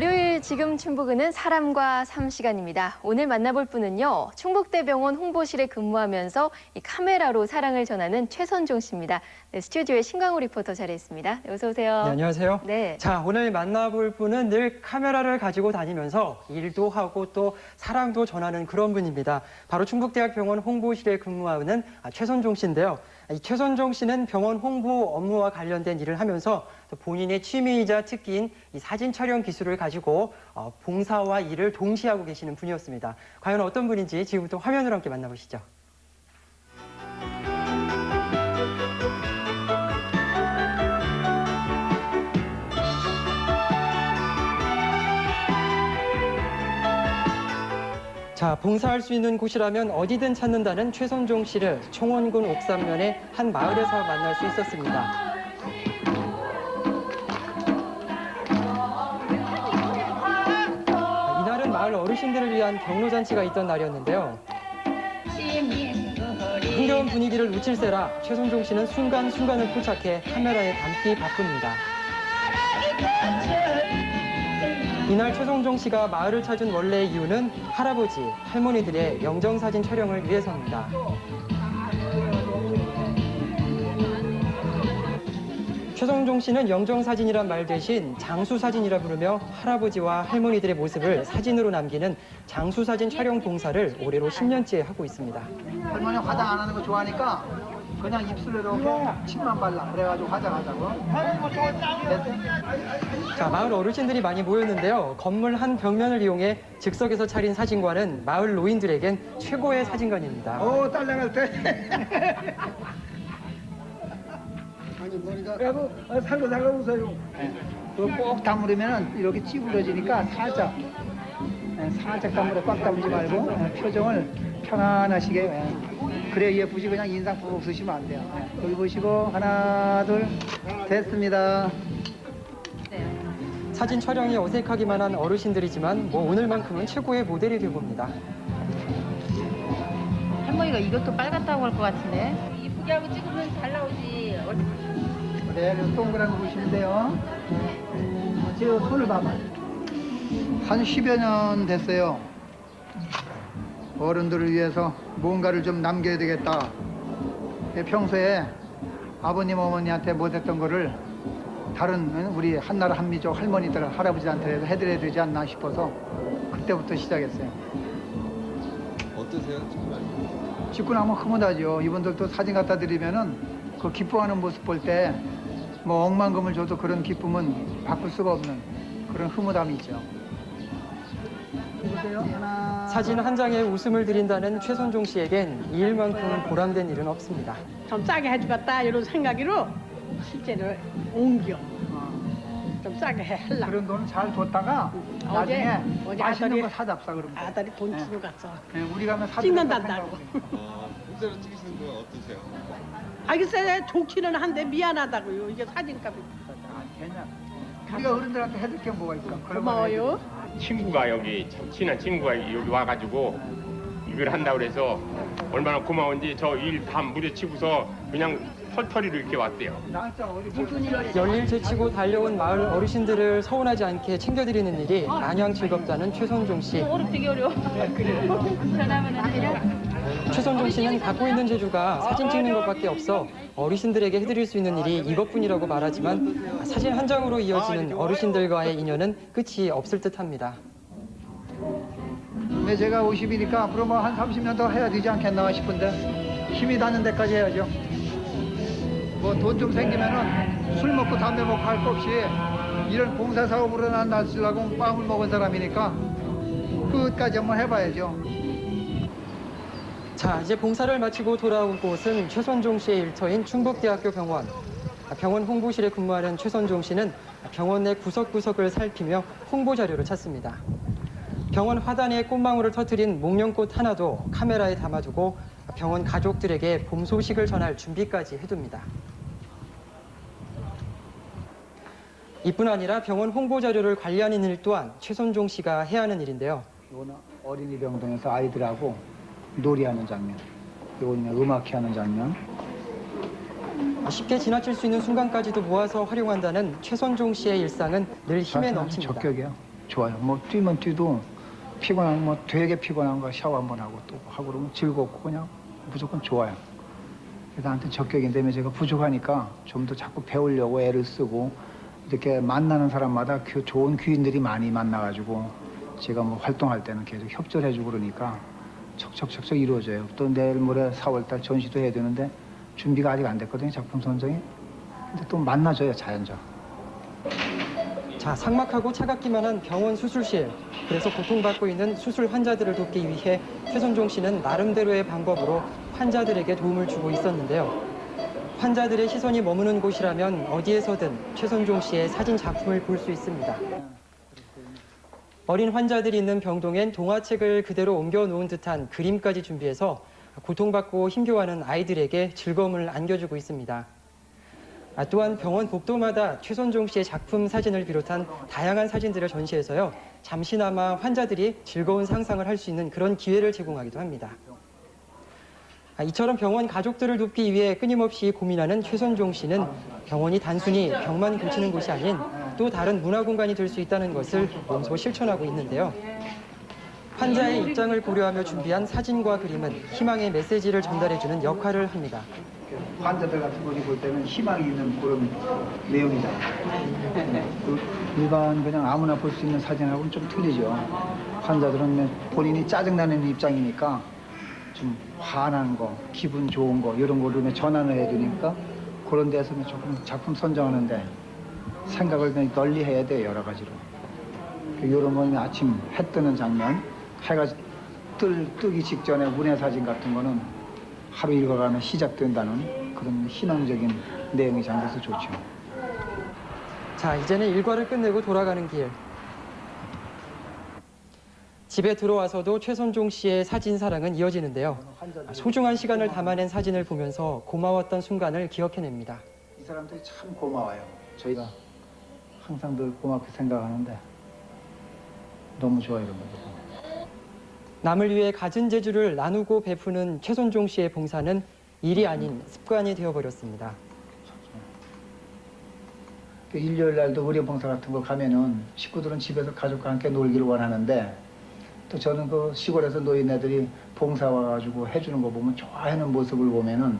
월요일 지금 충북은 사람과 삶 시간입니다. 오늘 만나볼 분은요. 충북대병원 홍보실에 근무하면서 이 카메라로 사랑을 전하는 최선종 씨입니다. 네, 스튜디오에 신광우 리포터 자리했습니다. 네, 어서 오세요. 네, 안녕하세요. 네. 자, 오늘 만나볼 분은 늘 카메라를 가지고 다니면서 일도 하고 또 사랑도 전하는 그런 분입니다. 바로 충북대학병원 홍보실에 근무하는 아, 최선종 씨인데요. 이 최선종 씨는 병원 홍보 업무와 관련된 일을 하면서 또 본인의 취미이자 특기인 이 사진 촬영 기술을 가지고 어, 봉사와 일을 동시에 하고 계시는 분이었습니다. 과연 어떤 분인지 지금부터 화면으로 함께 만나보시죠. 자, 봉사할 수 있는 곳이라면 어디든 찾는다는 최선종 씨를 청원군 옥산면의 한 마을에서 만날 수 있었습니다. 이날은 마을 어르신들을 위한 경로잔치가 있던 날이었는데요. 흥겨운 분위기를 놓칠세라 최선종 씨는 순간순간을 포착해 카메라에 담기 바쁩니다. 이날 최성종 씨가 마을을 찾은 원래의 이유는 할아버지, 할머니들의 영정사진 촬영을 위해서입니다. 최성종 씨는 영정사진이란 말 대신 장수사진이라 부르며 할아버지와 할머니들의 모습을 사진으로 남기는 장수사진 촬영 봉사를 올해로 10년째 하고 있습니다. 할머니 화장 안 하는 거 좋아하니까 그냥 입술로 이렇게 침만 발라 그래가지고 화장하자고? 자, 마을 어르신들이 많이 모였는데요. 건물 한 벽면을 이용해 즉석에서 차린 사진관은 마을 노인들에겐 최고의 사진관입니다. 오 딸내갈 때 아니 머리가 어, 살고 살고 웃어요 그거 꼭 다물으면 이렇게 찌그러지니까 살짝 예, 살짝 다물어 꽉 다물지 말고 예, 표정을 편안하시게 예. 그래 예쁘지 그냥 인상 푹 쓰시면 안 돼요 예. 여기 보시고 하나 둘 됐습니다 사진 촬영이 어색하기만 한 어르신들이지만 뭐 오늘만큼은 최고의 모델이 되봅니다. 할머니가 이것도 빨갛다고 할 것 같은데 이쁘게 하고 찍으면 잘 나오지 네, 그 동그란 거 보시면 돼요. 어, 제 손을 봐봐. 한 10여 년 됐어요. 어른들을 위해서 뭔가를 좀 남겨야 되겠다. 예, 평소에 아버님, 어머니한테 못했던 거를 다른 응, 우리 한나라 한미족 할머니들, 할아버지한테 해드려야 되지 않나 싶어서 그때부터 시작했어요. 어떠세요? 찍고 나면 흐뭇하죠. 이분들도 사진 갖다 드리면은 그 기뻐하는 모습 볼 때 뭐 억만금을 줘도 그런 기쁨은 바꿀 수가 없는 그런 흐뭇함이 있죠. 사진 한 장에 웃음을 드린다는 최선종 씨에겐 이 일만큼 보람된 일은 없습니다. 좀 싸게 해주겠다 이런 생각으로 실제로 옮겨 어, 좀 싸게 해 할라 그런 돈을 잘 어제- 나중에 어제 맛있는 아들이- 거 사잡사 그러면 돼. 아들이 돈 네. 주고 갔어 네, 우리 가면 사 찍는단다고. 어, 실제로 찍으시는 거 어떠세요? 아 글쎄 좋기는 한데 미안하다고요 이게 사진값이 아, 괜찮아. 우리가 어른들한테 해줄 게 뭐가 있어? 그런 거 고마워요 친구가 여기 참 친한 친구가 여기 와가지고 이걸 한다 그래서 얼마나 고마운지 저일밤 무려치고서 그냥 털털이로 이렇게 왔대요. 열일 제치고 달려온 마을 어르신들을 서운하지 않게 챙겨드리는 일이 마냥 즐겁다는 최선종 씨. 어렵 되게 어려워 전화하면 안 돼요? 최선종 씨는 갖고 있는 재주가 사진 찍는 것밖에 없어 어르신들에게 해드릴 수 있는 일이 이것뿐이라고 말하지만 사진 한 장으로 이어지는 어르신들과의 인연은 끝이 없을 듯합니다. 근데 제가 50이니까 앞으로 뭐 한 30년 더 해야 되지 않겠나 싶은데 힘이 닿는 데까지 해야죠. 뭐 돈 좀 생기면은 술 먹고 담배 먹고 할 거 없이 이런 봉사 사업으로 난 날쓰려고 빵을 먹은 사람이니까 끝까지 한번 해봐야죠. 자, 이제 봉사를 마치고 돌아온 곳은 최선종 씨의 일터인 충북대학교 병원. 병원 홍보실에 근무하는 최선종 씨는 병원 내 구석구석을 살피며 홍보 자료를 찾습니다. 병원 화단에 꽃망울을 터뜨린 목련꽃 하나도 카메라에 담아두고 병원 가족들에게 봄 소식을 전할 준비까지 해둡니다. 이뿐 아니라 병원 홍보 자료를 관리하는 일 또한 최선종 씨가 해야 하는 일인데요. 어린이 병동에서 아이들하고 놀이하는 장면. 이거는 음악회 하는 장면. 쉽게 지나칠 수 있는 순간까지도 모아서 활용한다는 최선종 씨의 일상은 늘 힘에 아, 넘칩니다. 적격이야. 좋아요. 뭐 뛰면 뛰도 피곤한 뭐 되게 피곤한 거 샤워 한 번 하고 또 하고 그러면 즐겁고 그냥 무조건 좋아요. 나한테 적격인데 제가 부족하니까 좀 더 자꾸 배우려고 애를 쓰고 이렇게 만나는 사람마다 그 좋은 귀인들이 많이 만나가지고 제가 뭐 활동할 때는 계속 협조해주고 그러니까 척척척척 이루어져요. 또 내일 모레 4월달 전시도 해야 되는데 준비가 아직 안 됐거든요. 작품 선정이. 근데 또 만나줘요 자연적. 자, 삭막하고 차갑기만 한 병원 수술실. 그래서 고통받고 있는 수술 환자들을 돕기 위해 최선종 씨는 나름대로의 방법으로 환자들에게 도움을 주고 있었는데요. 환자들의 시선이 머무는 곳이라면 어디에서든 최선종 씨의 사진 작품을 볼 수 있습니다. 어린 환자들이 있는 병동엔 동화책을 그대로 옮겨 놓은 듯한 그림까지 준비해서 고통받고 힘겨워하는 아이들에게 즐거움을 안겨주고 있습니다. 아, 또한 병원 복도마다 최선종 씨의 작품 사진을 비롯한 다양한 사진들을 전시해서요. 잠시나마 환자들이 즐거운 상상을 할 수 있는 그런 기회를 제공하기도 합니다. 아, 이처럼 병원 가족들을 돕기 위해 끊임없이 고민하는 최선종 씨는 병원이 단순히 병만 고치는 곳이 아닌 또 다른 문화 공간이 될 수 있다는 것을 몸소 실천하고 있는데요. 환자의 입장을 고려하며 준비한 사진과 그림은 희망의 메시지를 전달해주는 역할을 합니다. 환자들 같은 분이 볼 때는 희망이 있는 그런 내용이잖아요. 그 일반 그냥 아무나 볼 수 있는 사진하고는 좀 틀리죠. 환자들은 본인이 짜증나는 입장이니까 좀 화난 거, 기분 좋은 거 이런 거를 전환을 해주니까 그런 데서는 조금 작품 선정하는데 생각을 그냥 널리 해야 돼요 여러 가지로. 이런 거는 아침 해 뜨는 장면, 해가 뜰, 뜨기 직전에 운해 사진 같은 거는 하루 일과가 시작된다는 그런 희망적인 내용이 담겨서 좋죠. 자, 이제는 일과를 끝내고 돌아가는 길. 집에 들어와서도 최선종 씨의 사진 사랑은 이어지는데요. 소중한 시간을 담아낸 사진을 보면서 고마웠던 순간을 기억해냅니다. 이 사람들이 참 고마워요. 저희가 항상 늘 고맙게 생각하는데 너무 좋아요 이런 거. 남을 위해 가진 재주를 나누고 베푸는 최선종 씨의 봉사는 일이 아닌 습관이 되어버렸습니다. 그 일요일 날도 의료 봉사 같은 거 가면은 식구들은 집에서 가족과 함께 놀기를 원하는데 또 저는 그 시골에서 노인네들이 봉사 와가지고 해주는 거 보면 좋아하는 모습을 보면은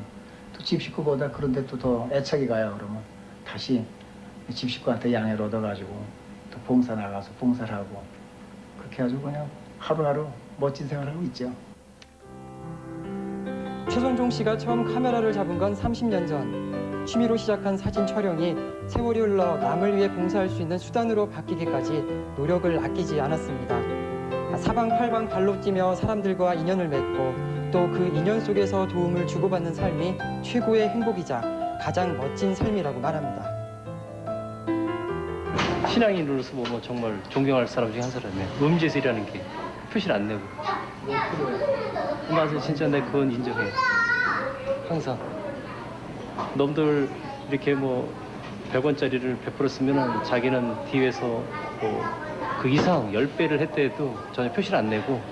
또 집 식구보다 그런데 또 더 애착이 가요. 그러면 다시 집 식구한테 양해를 얻어가지고 또 봉사 나가서 봉사를 하고 그렇게 해가지고 그냥 하루하루 멋진 생활을 하고 있죠. 최선종 씨가 처음 카메라를 잡은 건 30년 전. 취미로 시작한 사진 촬영이 세월이 흘러 남을 위해 봉사할 수 있는 수단으로 바뀌기까지 노력을 아끼지 않았습니다. 사방팔방 발로 뛰며 사람들과 인연을 맺고 또 그 인연 속에서 도움을 주고받는 삶이 최고의 행복이자 가장 멋진 삶이라고 말합니다. 신앙인으로서 보면 정말 존경할 사람 중에 한 사람이에요. 음지에서이라는 게 표시를 안 내고. 맞아, 진짜 내 그건 인정해. 항상. 놈들 이렇게 뭐 100원짜리를 베풀었으면 자기는 뒤에서 뭐 그 이상 10배를 했대도 전혀 표시를 안 내고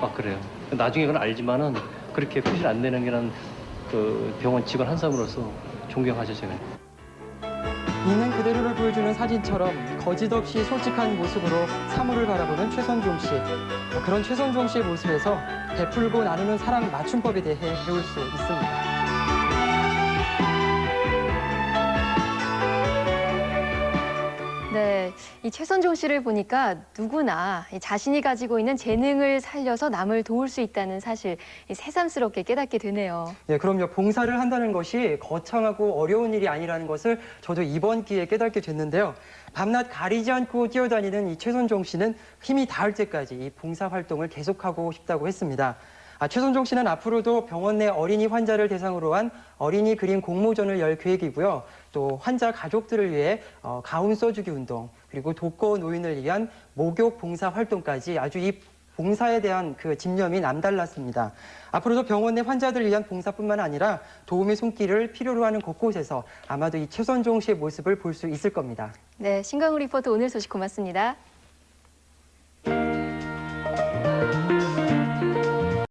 막 그래요. 나중에 그건 알지만은 그렇게 표시를 안 내는 게난 그 병원 직원 한 사람으로서 존경하죠, 제가. 있는 그대로를 보여주는 사진처럼 거짓없이 솔직한 모습으로 사물을 바라보는 최선종 씨. 그런 최선종 씨의 모습에서 베풀고 나누는 사랑 맞춤법에 대해 배울 수 있습니다. 이 최선종 씨를 보니까 누구나 이 자신이 가지고 있는 재능을 살려서 남을 도울 수 있다는 사실 이 새삼스럽게 깨닫게 되네요. 네, 그럼요. 봉사를 한다는 것이 거창하고 어려운 일이 아니라는 것을 저도 이번 기회에 깨닫게 됐는데요. 밤낮 가리지 않고 뛰어다니는 이 최선종 씨는 힘이 닿을 때까지 이 봉사 활동을 계속하고 싶다고 했습니다. 아, 최선종 씨는 앞으로도 병원 내 어린이 환자를 대상으로 한 어린이 그림 공모전을 열 계획이고요. 또 환자 가족들을 위해 어, 가운 써주기 운동 그리고 독거 노인을 위한 목욕 봉사 활동까지 아주 이 봉사에 대한 그 집념이 남달랐습니다. 앞으로도 병원 내 환자들을 위한 봉사뿐만 아니라 도움의 손길을 필요로 하는 곳곳에서 아마도 이 최선종 씨의 모습을 볼 수 있을 겁니다. 네, 신강우 리포터 오늘 소식 고맙습니다.